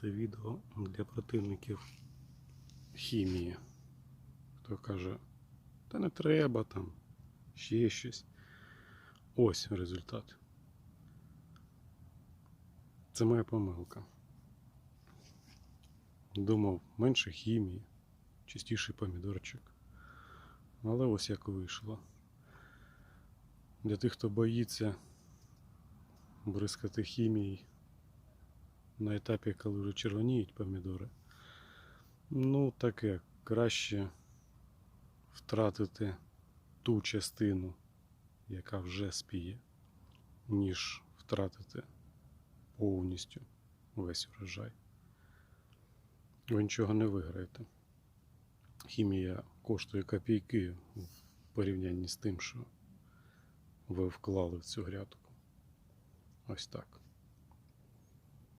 Це відео для противників хімії. Хто каже, та не треба там, ще щось. Ось результат. Це моя помилка. Думав, менше хімії, чистіший помідорчик. Але ось як вийшло. Для тих, хто боїться бризкати хімією на етапі, коли вже червоніють помідори. Ну, таке, краще втратити ту частину, яка вже спіє, ніж втратити повністю весь урожай. Ви нічого не виграєте. Хімія коштує копійки в порівнянні з тим, що ви вклали в цю грядку. Ось так.